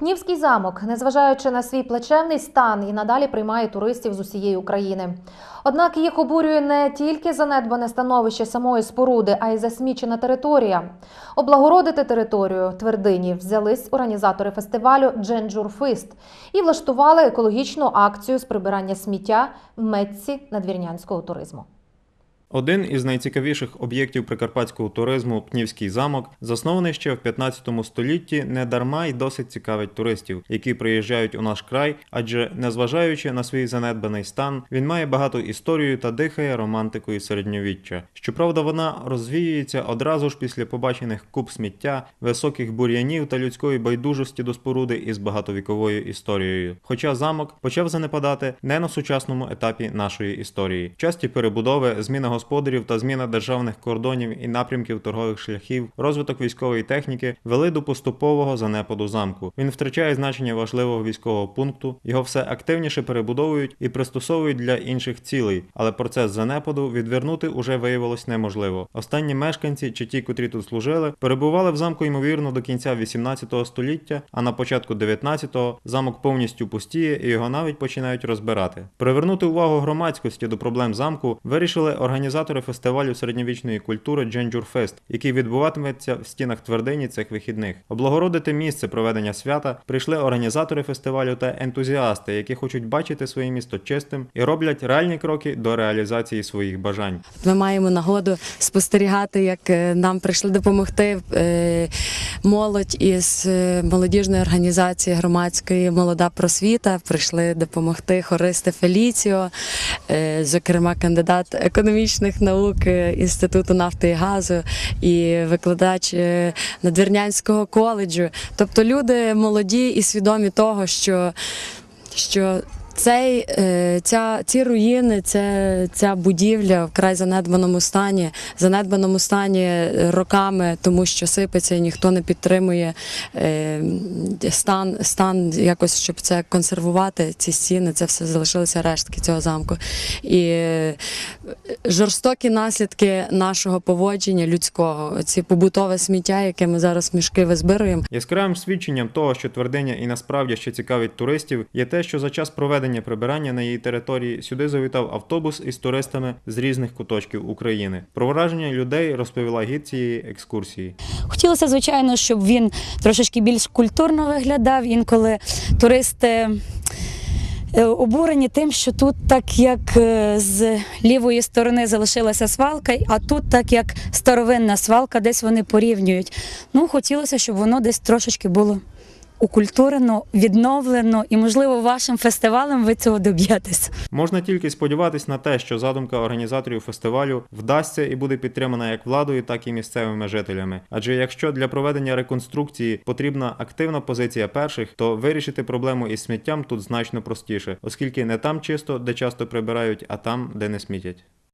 Пнівський замок, незважаючи на свій плачевний стан, і надалі приймає туристів з усієї України. Однак їх обурює не тільки занедбане становище самої споруди, а й засмічена територія. Облагородити територію твердині взялись організатори фестивалю Дженджурфист і влаштували екологічну акцію з прибирання сміття в метці надвірнянського туризму. Один із найцікавіших об'єктів прикарпатського туризму Пнівський замок, заснований ще в 15 столітті, не дарма й досить цікавить туристів, які приїжджають у наш край, адже незважаючи на свій занедбаний стан, він має багату історію та дихає романтикою середньовіччя. Щоправда, вона розвіюється одразу ж після побачених куб сміття, високих бур'янів та людської байдужості до споруди із багатовіковою історією. Хоча замок почав занепадати не на сучасному етапі нашої історії. Часті перебудови, зміна господарів та зміна державних кордонів і напрямків торгових шляхів, розвиток військової техніки вели до поступового занепаду замку. Він втрачає значення важливого військового пункту, його все активніше перебудовують і пристосовують для інших цілей, але процес занепаду відвернути уже виявилось неможливо. Останні мешканці, чи ті, котрі тут служили, перебували в замку ймовірно до кінця 18 століття, а на початку 19-го замок повністю пустіє і його навіть починають розбирати. Привернути увагу громадськості до проблем замку вирішили організатори фестивалю середньовічної культури Дженджурфест, який відбуватиметься в стінах твердині цих вихідних. Облагородити місце проведення свята прийшли організатори фестивалю та ентузіасти, які хочуть бачити своє місто чистим і роблять реальні кроки до реалізації своїх бажань. Ми маємо нагоду спостерігати, як е, нам прийшли допомогти е, молодь із е, молодіжної організації громадської Молода просвіта. Прийшли допомогти хористи Феліціо, зокрема, кандидат економічних наук е, Інституту нафти і газу і викладач е, Надвірнянського коледжу. Тобто люди молоді і свідомі того, що, що цей, е, ця, ці руїни, це, ця будівля в край занедбаному стані, занедбаному стані е, роками, тому що сипеться і ніхто не підтримує е, стан, стан якось, щоб це консервувати, ці стіни, це все залишилися рештки цього замку. І жорстокі наслідки нашого поводження людського, ці побутове сміття, яке ми зараз мішки визбируємо. Яскравим свідченням того, що твердиня і насправді ще цікавить туристів, є те, що за час проведення прибирання на її території сюди завітав автобус із туристами з різних куточків України. Про враження людей розповіла гід цієї екскурсії. Хотілося, звичайно, щоб він трошечки більш культурно виглядав. Інколи туристи е, обурені тим, що тут, так як е, з лівої сторони залишилася свалка, а тут, так як старовинна свалка, десь вони порівнюють. Ну, хотілося, щоб воно десь трошечки було укультурено, відновлено, і, можливо, вашим фестивалем ви цього доб'єтесь. Можна тільки сподіватись на те, що задумка організаторів фестивалю вдасться і буде підтримана як владою, так і місцевими жителями. Адже якщо для проведення реконструкції потрібна активна позиція перших, то вирішити проблему із сміттям тут значно простіше, оскільки не там чисто, де часто прибирають, а там, де не смітять.